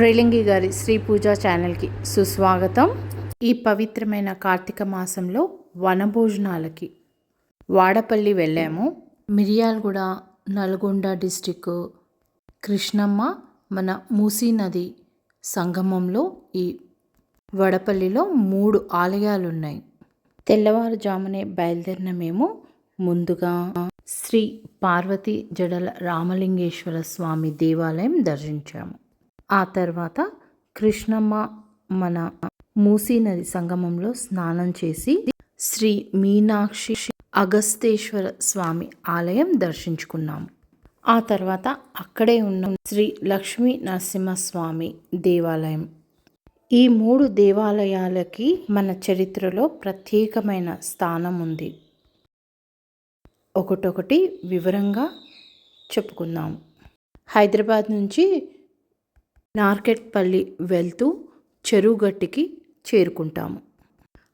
రేలింగి గారి శ్రీ పూజ ఛానల్కి సుస్వాగతం. ఈ పవిత్రమైన కార్తీక మాసంలో వనభోజనాలకి వాడపల్లి వెళ్ళాము. మిరియాలగూడ నల్గొండ డిస్టిక్ కృష్ణమ్మ మన మూసీ నది సంగమంలో ఈ వడపల్లిలో మూడు ఆలయాలు ఉన్నాయి తెల్లవారుజామునే బయలుదేరిన మేము ముందుగా శ్రీ పార్వతి జడల రామలింగేశ్వర స్వామి దేవాలయం దర్శించాము. ఆ తర్వాత కృష్ణమ్మ మన మూసీ నది సంగమంలో స్నానం చేసి శ్రీ మీనాక్షి అగస్తేశ్వర స్వామి ఆలయం దర్శించుకున్నాము ఆ తర్వాత అక్కడే ఉన్న శ్రీ లక్ష్మీ నరసింహస్వామి దేవాలయం. ఈ మూడు దేవాలయాలకి మన చరిత్రలో ప్రత్యేకమైన స్థానం ఉంది. ఒకటొకటి వివరంగా చెప్పుకుందాం. హైదరాబాద్ నుంచి నార్కెట్పల్లి వెళ్తూ చెరువుగట్టికి చేరుకుంటాము.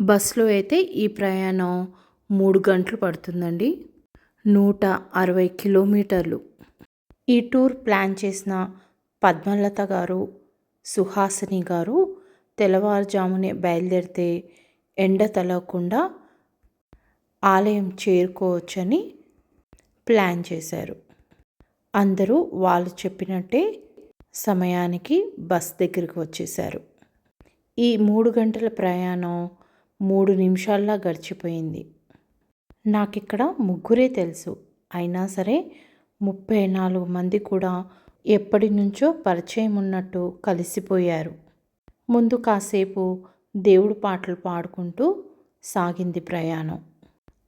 బస్సులో అయితే ఈ ప్రయాణం మూడు గంటలు పడుతుందండి. నూట అరవై కిలోమీటర్లు. ఈ టూర్ ప్లాన్ చేసిన పద్మలత గారు సుహాసిని గారు తెల్లవారుజామునే బయలుదేరితే ఎండ తలగకుండా ఆలయం చేరుకోవచ్చని ప్లాన్ చేశారు. అందరూ వాళ్ళు చెప్పినట్టే సమయానికి బస్ దగ్గరికి వచ్చేశారు. ఈ మూడు గంటల ప్రయాణం మూడు నిమిషాల్లో గడిచిపోయింది. నాకు ఇక్కడ ముగ్గురే తెలుసు. అయినా సరే ముప్పై నాలుగు మంది కూడా ఎప్పటి నుంచో పరిచయం ఉన్నట్టు కలిసిపోయారు. ముందు కాసేపు దేవుడు పాటలు పాడుకుంటూ సాగింది ప్రయాణం.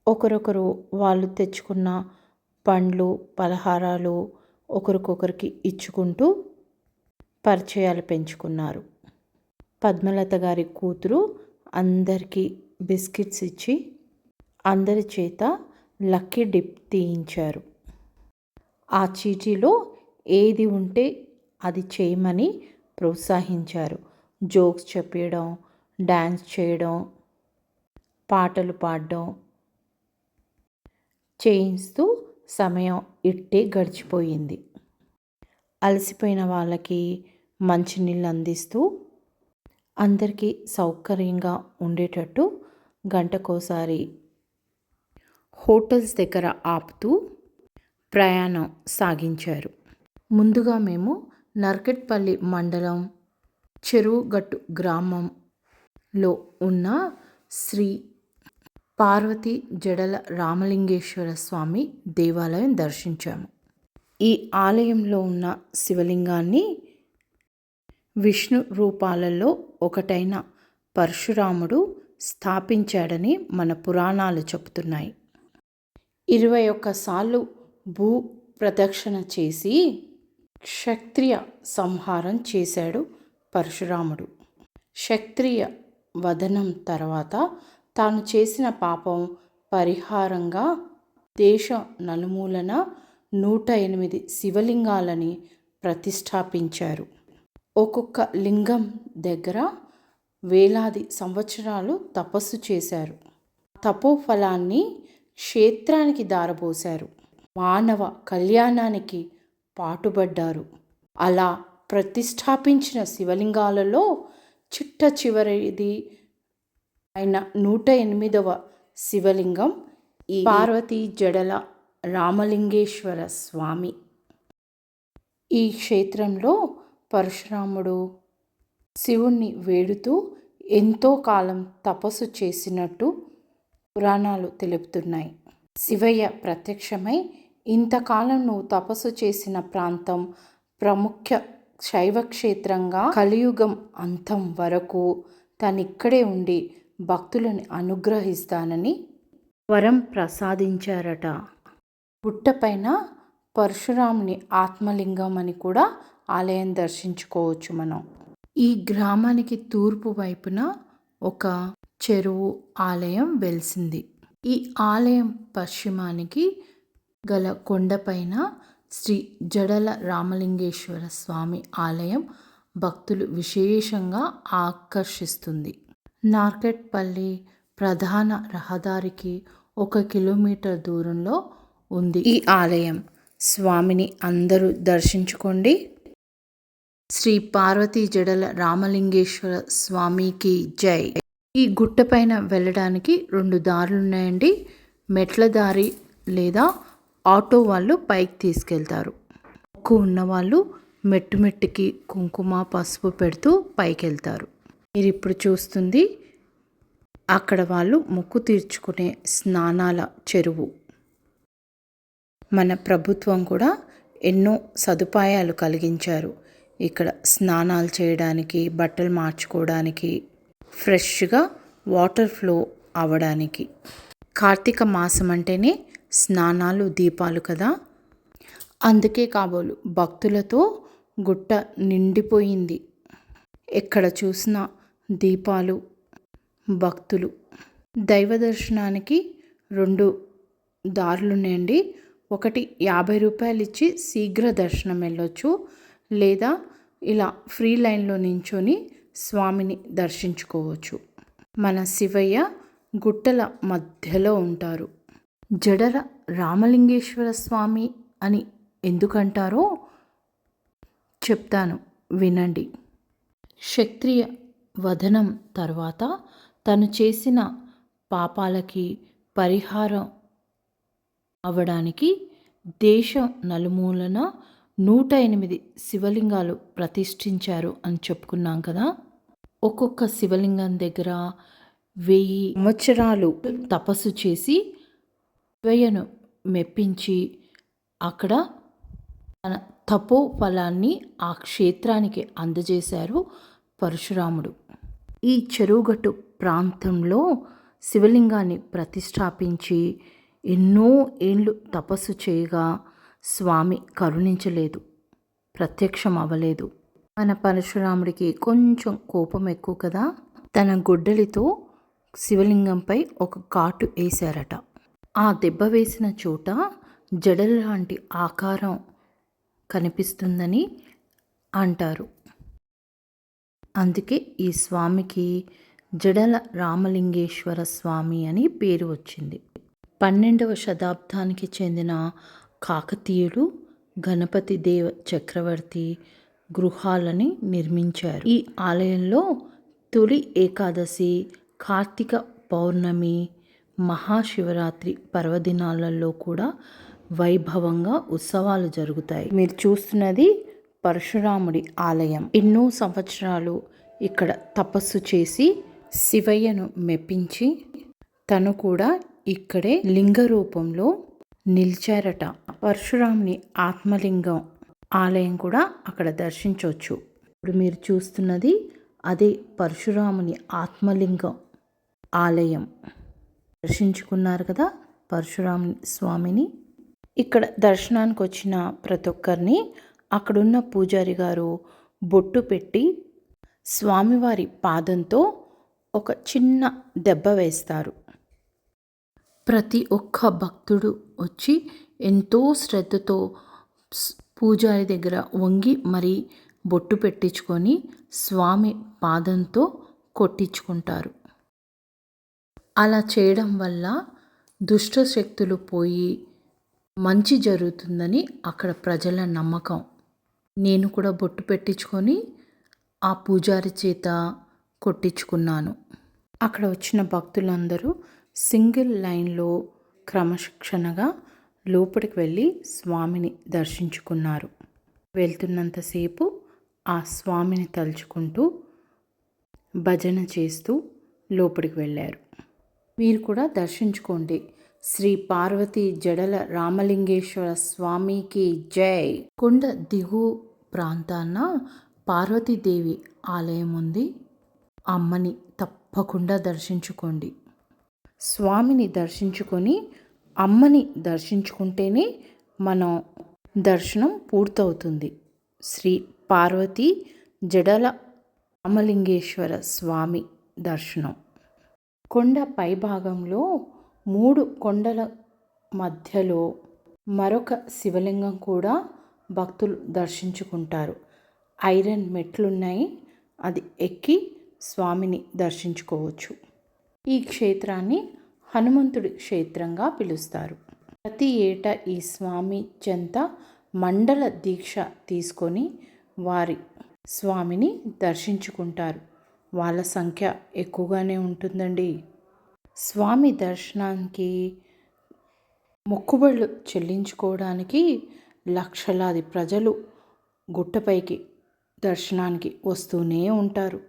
ఒకరొకరు వాళ్ళు తెచ్చుకున్న పండ్లు పలహారాలు ఒకరికొకరికి ఇచ్చుకుంటూ పరిచయాలు పెంచుకున్నారు. పద్మలత గారి కూతురు అందరికీ బిస్కెట్స్ ఇచ్చి అందరి చేత లక్కీ డిప్ తీయించారు. ఆ చీటీలో ఏది ఉంటే అది చేయమని ప్రోత్సహించారు. జోక్స్ చెప్పడం డ్యాన్స్ చేయడం పాటలు పాడడం. చేయిస్తూ సమయం ఇట్టే గడిచిపోయింది. అలసిపోయిన వాళ్ళకి మంచినీళ్ళు అందిస్తూ అందరికీ సౌకర్యంగా ఉండేటట్టు గంటకోసారి హోటల్స్ దగ్గర ఆపుతూ ప్రయాణం సాగించారు. ముందుగా మేము నర్కెట్పల్లి మండలం చెరువుగట్టు గ్రామంలో ఉన్న శ్రీ పార్వతి జడల రామలింగేశ్వర స్వామి దేవాలయం దర్శించాము. ఈ ఆలయంలో ఉన్న శివలింగాన్ని విష్ణు రూపాలలో ఒకటైన పరశురాముడు స్థాపించాడని మన పురాణాలు చెబుతున్నాయి. ఇరవై ఒక్కసార్లు భూ ప్రదక్షిణ చేసి క్షత్రియ సంహారం చేశాడు పరశురాముడు. క్షత్రియ వదనం తర్వాత తాను చేసిన పాపం పరిహారంగా దేశ నలుమూలన నూట ఎనిమిది శివలింగాలని ప్రతిష్టాపించారు. ఒక్కొక్క లింగం దగ్గర వేలాది సంవత్సరాలు తపస్సు చేశారు. తపోఫలాన్ని క్షేత్రానికి దారబోశారు. మానవ కళ్యాణానికి పాటుపడ్డారు. అలా ప్రతిష్టాపించిన శివలింగాలలో చిట్ట చివరిది అయిన నూట ఎనిమిదవ శివలింగం ఈ పార్వతీ జడల రామలింగేశ్వర స్వామి. ఈ క్షేత్రంలో పరశురాముడు శివుణ్ణి వేడుతూ ఎంతో కాలం తపస్సు చేసినట్టు పురాణాలు తెలుపుతున్నాయి. శివయ్య ప్రత్యక్షమై ఇంతకాలం నువ్వు తపస్సు చేసిన ప్రాంతం ప్రముఖ శైవ క్షేత్రంగా కలియుగం అంతం వరకు తనిక్కడే ఉండి భక్తులను అనుగ్రహిస్తానని వరం ప్రసాదించారట. పుట్టపైన పరశురాముని ఆత్మలింగం అని కూడా ఆలయం దర్శించుకోవచ్చు మనం. ఈ గ్రామానికి తూర్పు వైపున ఒక చెరువు ఆలయం వెలిసింది. ఈ ఆలయం పశ్చిమానికి గల కొండపైన శ్రీ జడల రామలింగేశ్వర స్వామి ఆలయం భక్తులు విశేషంగా ఆకర్షిస్తుంది. నార్కెట్పల్లి ప్రధాన రహదారికి ఒక కిలోమీటర్ దూరంలో ఉంది ఈ ఆలయం. స్వామిని అందరూ దర్శించుకోండి. శ్రీ పార్వతీ జడల రామలింగేశ్వర స్వామికి జై. ఈ గుట్టపైన వెళ్ళడానికి రెండు దారులు ఉన్నాయండి. మెట్ల దారి లేదా ఆటో వాళ్ళు పైకి తీసుకెళ్తారు. మొక్కు ఉన్నవాళ్ళు మెట్టు మెట్టుకి కుంకుమ పసుపు పెడుతూ పైకి వెళ్తారు మీరు ఇప్పుడు చూస్తుంది అక్కడ వాళ్ళు మొక్కు తీర్చుకునే స్నానాల చెరువు. మన ప్రభుత్వం కూడా ఎన్నో సదుపాయాలు కలిగించారు. ఇక్కడ స్నానాలు చేయడానికి బట్టలు మార్చుకోవడానికి ఫ్రెష్గా వాటర్ ఫ్లో అవ్వడానికి. కార్తీక మాసం అంటేనే స్నానాలు దీపాలు కదా? అందుకే కాబోలు భక్తులతో గుట్ట నిండిపోయింది. ఎక్కడ చూసినా దీపాలు భక్తులు. దైవ దర్శనానికి రెండు దారులు ఉన్నాయండి ఒకటి యాభై రూపాయలు ఇచ్చి శీఘ్ర దర్శనం వెళ్ళొచ్చు. లేదా ఇలా ఫ్రీ లైన్లో నించొని స్వామిని దర్శించుకోవచ్చు. మన శివయ్య గుట్టల మధ్యలో ఉంటారు. జడల రామలింగేశ్వర స్వామి అని ఎందుకంటారో చెప్తాను వినండి. క్షత్రియ వదనం తర్వాత తను చేసిన పాపాలకి పరిహారం అవ్వడానికి దేశం నలుమూలన నూట ఎనిమిది శివలింగాలు ప్రతిష్ఠించారు అని చెప్పుకున్నాం కదా. ఒక్కొక్క శివలింగం దగ్గర వెయ్యి సంవత్సరాలు తపస్సు చేసి శివయ్యను మెప్పించి అక్కడ తన తపో ఫలాన్ని ఆ క్షేత్రానికి అందజేశారు పరశురాముడు. ఈ చెరువుగట్టు ప్రాంతంలో శివలింగాన్ని ప్రతిష్టాపించి ఎన్నో ఏళ్ళు తపస్సు చేయగా స్వామి కరుణించలేదు ప్రత్యక్షం అవ్వలేదు మన పరశురాముడికి కొంచెం కోపం ఎక్కువ కదా? తన గొడ్డలితో శివలింగంపై ఒక కాటు వేశారట. ఆ దెబ్బ వేసిన చోట జడల లాంటి ఆకారం కనిపిస్తుందని అంటారు. అందుకే ఈ స్వామికి జడల రామలింగేశ్వర స్వామి అని పేరు వచ్చింది. పన్నెండవ శతాబ్దానికి చెందిన కాకతీయులు గణపతి దేవ చక్రవర్తి గృహాలని నిర్మించారు. ఈ ఆలయంలో తొలి ఏకాదశి కార్తీక పౌర్ణమి మహాశివరాత్రి పర్వదినాలలో కూడా వైభవంగా ఉత్సవాలు జరుగుతాయి. మీరు చూస్తున్నది పరశురాముడి ఆలయం. ఎన్నో సంవత్సరాలు ఇక్కడ తపస్సు చేసి శివయ్యను మెప్పించి తను కూడా ఇక్కడే లింగ రూపంలో నిలిచారట. పరశురాముని ఆత్మలింగం ఆలయం కూడా అక్కడ దర్శించవచ్చు ఇప్పుడు మీరు చూస్తున్నది అదే పరశురాముని ఆత్మలింగం ఆలయం. దర్శించుకున్నారు కదా పరశురాముని స్వామిని. ఇక్కడ దర్శనానికి వచ్చిన ప్రతి ఒక్కరిని అక్కడున్న పూజారి గారు బొట్టు పెట్టి స్వామివారి పాదంతో ఒక చిన్న దెబ్బ వేస్తారు. ప్రతి ఒక్క భక్తుడు వచ్చి ఎంతో శ్రద్ధతో పూజారి దగ్గర వంగి మరి బొట్టు పెట్టించుకొని స్వామి పాదంతో కొట్టించుకుంటారు. అలా చేయడం వల్ల దుష్ట శక్తులు పోయి మంచి జరుగుతుందని అక్కడ ప్రజల నమ్మకం. నేను కూడా బొట్టు పెట్టించుకొని ఆ పూజారి చేత కొట్టించుకున్నాను. అక్కడ వచ్చిన భక్తులందరూ సింగిల్ లైన్లో క్రమశిక్షణగా లోపలికి వెళ్ళి స్వామిని దర్శించుకున్నారు. వెళ్తున్నంతసేపు ఆ స్వామిని తలుచుకుంటూ భజన చేస్తూ లోపలికి వెళ్ళారు. మీరు కూడా దర్శించుకోండి. శ్రీ పార్వతి జడల రామలింగేశ్వర స్వామికి జై. కొండ దిగు ప్రాంతాన పార్వతీదేవి ఆలయం ఉంది. అమ్మని తప్పకుండా దర్శించుకోండి. స్వామిని దర్శించుకొని అమ్మని దర్శించుకుంటేనే మనం దర్శనం పూర్తవుతుంది. శ్రీ పార్వతి జడల రామలింగేశ్వర స్వామి దర్శనం. కొండ పైభాగంలో మూడు కొండల మధ్యలో మరొక శివలింగం కూడా భక్తులు దర్శించుకుంటారు. ఐరన్ మెట్లున్నాయి. అది ఎక్కి స్వామిని దర్శించుకోవచ్చు. ఈ క్షేత్రాన్ని హనుమంతుడి క్షేత్రంగా పిలుస్తారు. ప్రతి ఏటా ఈ స్వామి చెంత మండల దీక్ష తీసుకొని వారి స్వామిని దర్శించుకుంటారు. వాళ్ళ సంఖ్య ఎక్కువగానే ఉంటుందండి. స్వామి దర్శనానికి మొక్కుబళ్ళు చెల్లించుకోవడానికి లక్షలాది ప్రజలు గుట్టపైకి దర్శనానికి వస్తూనే ఉంటారు.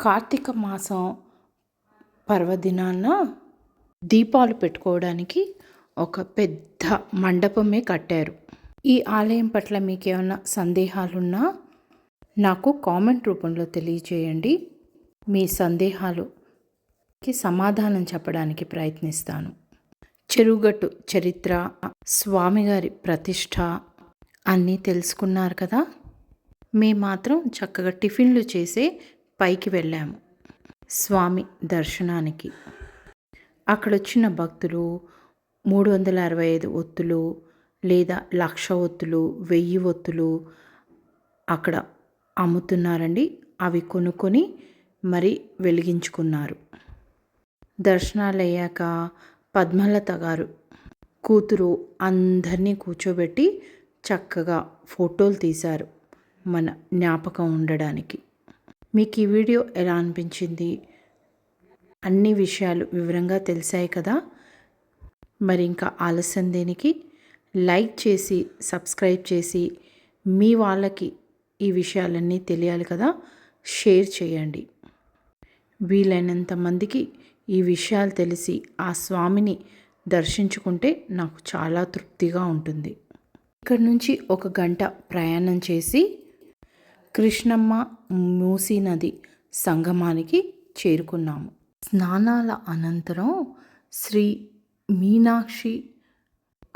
కార్తీక మాసం పర్వదినాన దీపాలు పెట్టుకోవడానికి ఒక పెద్ద మండపమే కట్టారు. ఈ ఆలయం పట్ల మీకు ఏమైనా సందేహాలున్నా నాకు కామెంట్ రూపంలో తెలియజేయండి. మీ సందేహాలుకి సమాధానం చెప్పడానికి ప్రయత్నిస్తాను. చెరుగట్టు చరిత్ర స్వామివారి ప్రతిష్ట అన్నీ తెలుసుకున్నారు కదా? మేము మాత్రం చక్కగా టిఫిన్లు చేసే పైకి వెళ్ళాము. స్వామి దర్శనానికి. అక్కడ వచ్చిన భక్తులు మూడు వందల అరవై ఐదు ఒత్తులు లేదా లక్ష ఒత్తులు వెయ్యి ఒత్తులు అక్కడ అమ్ముతున్నారండి. అవి కొనుక్కొని మరి వెలిగించుకున్నారు. దర్శనాలు అయ్యాక పద్మలత గారు కూతురు అందరినీ కూర్చోబెట్టి చక్కగా ఫోటోలు తీశారు మన జ్ఞాపకం ఉండడానికి. మీకు ఈ వీడియో ఎలా అనిపించింది? అన్ని విషయాలు వివరంగా తెలిసాయి కదా? మరి ఇంకా ఆలస్యం దేనికి? లైక్ చేసి సబ్స్క్రైబ్ చేసి మీ వాళ్ళకి ఈ విషయాలన్నీ తెలియాలి కదా? షేర్ చేయండి. వీలైనంత మందికి ఈ విషయాలు తెలిసి ఆ స్వామిని దర్శించుకుంటే నాకు చాలా తృప్తిగా ఉంటుంది. ఇక్కడ నుంచి ఒక గంట ప్రయాణం చేసి కృష్ణమ్మ మూసీ నది సంగమానికి చేరుకున్నాము. స్నానాల అనంతరం శ్రీ మీనాక్షి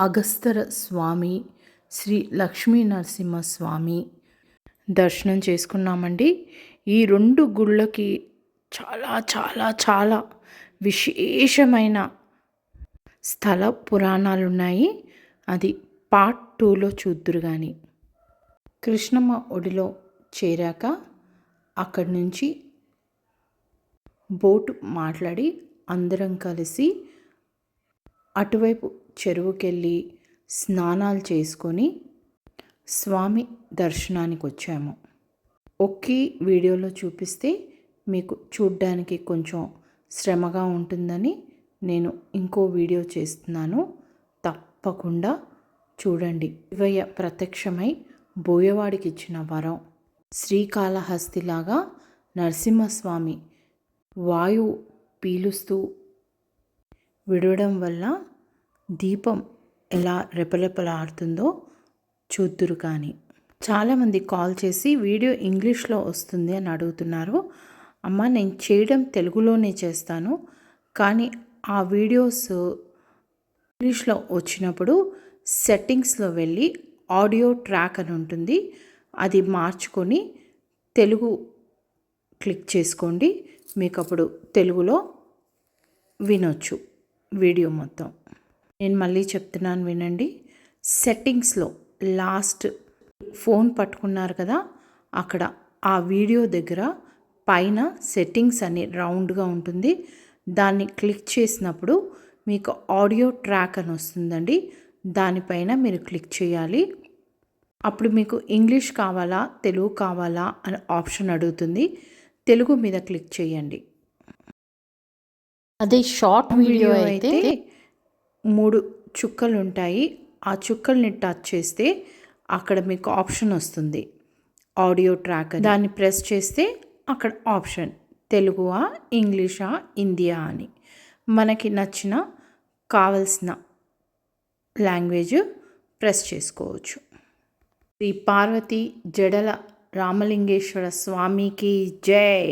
అగస్తర స్వామి శ్రీ లక్ష్మీ నరసింహస్వామి దర్శనం చేసుకున్నామండి. ఈ రెండు గుళ్ళకి చాలా చాలా చాలా విశేషమైన స్థల పురాణాలు ఉన్నాయి అది పార్ట్ టూలో చూద్దురు కానీ కృష్ణమ్మ ఒడిలో చేరాక అక్కడి నుంచి బోటు మాట్లాడి అందరం కలిసి అటువైపు చెరువుకెళ్ళి స్నానాలు చేసుకొని స్వామి దర్శనానికి వచ్చాము ఒకే వీడియోలో చూపిస్తే మీకు చూడ్డానికి కొంచెం శ్రమగా ఉంటుందని నేను ఇంకో వీడియో చేస్తున్నాను. తప్పకుండా చూడండి. శివయ్య ప్రత్యక్షమై బోయవాడికి ఇచ్చిన వరం. శ్రీకాళహస్తిలాగా నరసింహస్వామి వాయువు పీలుస్తూ విడవడం వల్ల దీపం ఎలా రెపరెపలాడుతుందో చూద్దురు కానీ. చాలామంది కాల్ చేసి వీడియో ఇంగ్లీష్లో వస్తుంది అని అడుగుతున్నారు. అమ్మ నేను చేయడం తెలుగులోనే చేస్తాను. కానీ ఆ వీడియోస్ ఇంగ్లీష్లో వచ్చినప్పుడు సెట్టింగ్స్లో వెళ్ళి ఆడియో ట్రాక్ అని ఉంటుంది. అది మార్చుకొని తెలుగు క్లిక్ చేసుకోండి. మీకు అప్పుడు తెలుగులో వినొచ్చు వీడియో మొత్తం. నేను మళ్ళీ చెప్తున్నాను వినండి. సెట్టింగ్స్లో లాస్ట్ ఫోన్ పట్టుకున్నారు కదా అక్కడ ఆ వీడియో దగ్గర పైన సెట్టింగ్స్ అని రౌండ్గా ఉంటుంది. దాన్ని క్లిక్ చేసినప్పుడు మీకు ఆడియో ట్రాక్ అని వస్తుందండి. దానిపైన మీరు క్లిక్ చేయాలి. అప్పుడు మీకు ఇంగ్లీష్ కావాలా తెలుగు కావాలా అని ఆప్షన్ అడుగుతుంది. తెలుగు మీద క్లిక్ చేయండి. అదే షార్ట్ వీడియో అయితే మూడు చుక్కలు ఉంటాయి ఆ చుక్కల్ని టచ్ చేస్తే అక్కడ మీకు ఆప్షన్ వస్తుంది. ఆడియో ట్రాక్ దాన్ని ప్రెస్ చేస్తే అక్కడ ఆప్షన్ తెలుగువా ఇంగ్లీషా హిందీయా అని. మనకి నచ్చిన కావలసిన లాంగ్వేజ్ ప్రెస్ చేసుకోవచ్చు. శ్రీ పార్వతి జడల రామలింగేశ్వర స్వామికి జై.